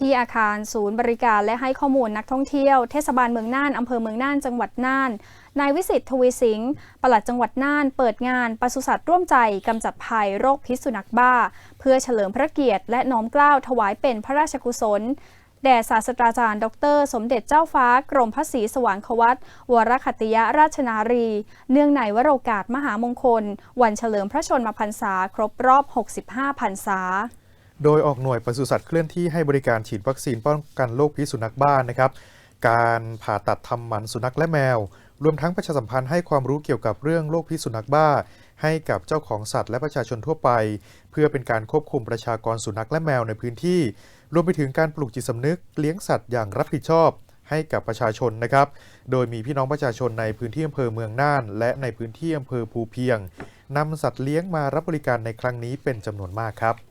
ที่อาคารศูนย์บริการและให้ข้อมูลนักท่องเที่ยว เทศบาลเมืองน่านอำเภอเมืองน่านจังหวัดน่าน นายวิสิทธิ์ทวีสิงห์ปลัดจังหวัดน่าน เปิดงานปศุสัตว์ร่วมใจกำจัดภัยโรคพิษสุนัขบ้า เพื่อเฉลิมพระเกียรติและน้อมเกล้าถวายเป็นพระราชกุศลแด่ศาสตราจารย์ ดร สมเด็จเจ้าฟ้ากรมพระศรีสว่างควัตวรคตติยราชนารี เนื่องในวโรกาสมหามงคล วันเฉลิมพระชนมพรรษาครบรอบ 65 พรรษา โดยออกหน่วยปศุสัตว์เคลื่อนที่ให้บริการฉีดวัคซีนป้องกันโรคพิษสุนัขบ้านนะครับ การผ่าตัดทำหมันสุนัขและแมว รวมทั้งประชาสัมพันธ์ให้ความรู้เกี่ยวกับเรื่องโรคพิษสุนัขบ้า ให้กับเจ้าของสัตว์และประชาชนทั่วไป เพื่อเป็นการควบคุมประชากรสุนัขและแมวในพื้นที่ รวมไปถึงการปลูกจิตสำนึกเลี้ยงสัตว์อย่างรับผิดชอบให้กับประชาชนนะครับ โดยมีพี่น้องประชาชนในพื้นที่อำเภอเมืองน่าน และในพื้นที่อำเภอภูเพียงนำสัตว์เลี้ยงมารับบริการในครั้งนี้เป็นจำนวนมากครับ